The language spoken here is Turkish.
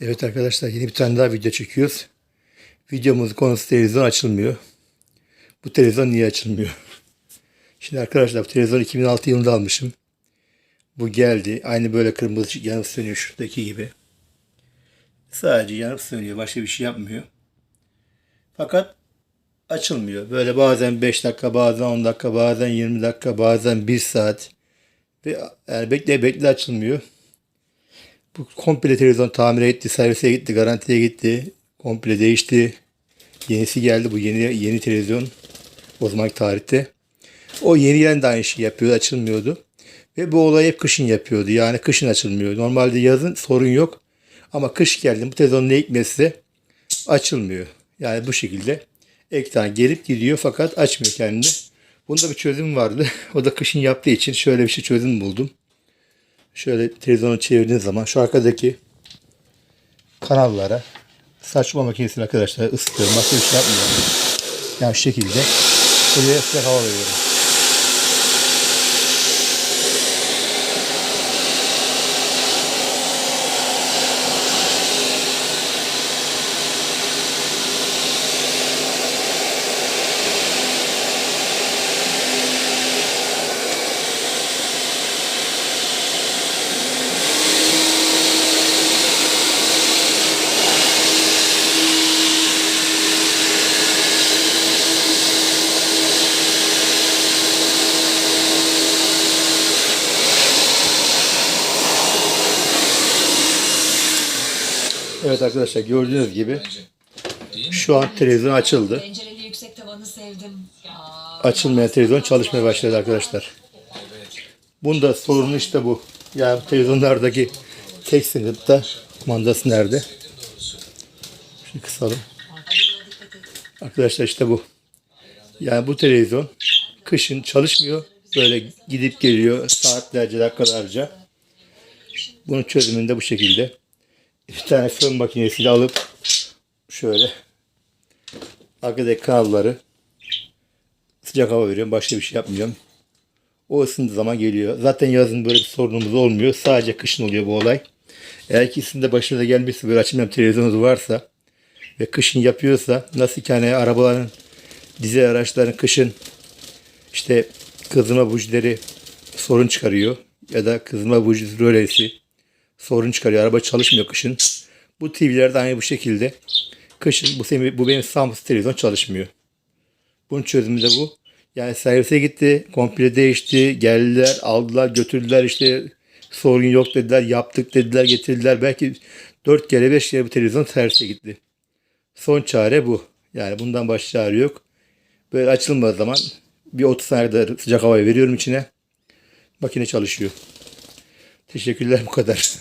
Evet arkadaşlar yeni bir tane daha video çekiyoruz. Videomuzun konusu televizyon açılmıyor. Bu televizyon niye açılmıyor? Şimdi arkadaşlar bu televizyon 2006 yılında almışım. Bu geldi. Aynı böyle kırmızı yanıp sönüyor şuradaki gibi. Sadece yanıp sönüyor. Başka bir şey yapmıyor. Fakat açılmıyor. Böyle bazen 5 dakika, bazen 10 dakika, bazen 20 dakika, bazen 1 saat. Ve yani bekle bekle açılmıyor. Komple televizyon tamir etti, servise gitti, garantiye gitti. Komple değişti. Yenisi geldi. Bu yeni yeni televizyon o zamanki tarihte. O yeni gelen de aynı şeyi yapıyordu, açılmıyordu. Ve bu olayı hep kışın yapıyordu. Yani kışın açılmıyor. Normalde yazın sorun yok. Ama kış geldi bu televizyon ne hikmetse açılmıyor. Yani bu şekilde ekran gelip gidiyor fakat açmıyor kendini. Bunda bir çözüm vardı. O da kışın yaptığı için şöyle bir şey çözüm buldum. Şöyle televizyonu çevirdiğiniz zaman şu arkadaki kanallara saçma makinesini arkadaşlar ısıtıyorum. Başka bir şey yapmıyorum. Yani şu şekilde buraya sıcak hava veriyorum. Evet arkadaşlar gördüğünüz gibi şu an televizyon açıldı. Açılmayan televizyon çalışmaya başladı arkadaşlar. Bunda sorunu işte bu. Yani televizyonlardaki tek sıkıntı da kumandası nerede? Şimdi kısalım. Arkadaşlar işte bu. Yani bu televizyon kışın çalışmıyor. Böyle gidip geliyor saatlerce dakikalarca. Bunun çözümünde bu şekilde. Bir tane fön makinesiyle alıp şöyle arkadaki kanalları sıcak hava veriyorum. Başka bir şey yapmıyorum. O ısındığı zaman geliyor. Zaten yazın böyle bir sorunumuz olmuyor. Sadece kışın oluyor bu olay. Eğer ki sizin de başınıza gelmişse böyle açılmayan televizyonunuz varsa ve kışın yapıyorsa nasıl ki hani arabaların dizel araçların kışın işte kızma bujileri sorun çıkarıyor ya da kızma buji rölesi sorun çıkarıyor. Araba çalışmıyor kışın. Bu TV'lerde aynı bu şekilde kışın bu, senin- bu benim Samsung televizyon çalışmıyor. Bunun çözümü de bu. Yani servise gitti, komple değişti, geldiler, aldılar, götürdüler işte sorun yok dediler, yaptık dediler, getirdiler. Belki 4 kere 5 kere bu televizyon servise gitti. Son çare bu. Yani bundan başka çare yok. Böyle açılmadığı zaman bir 30 saniye kadar sıcak havayı veriyorum içine. Makine çalışıyor. Teşekkürler bu kadar.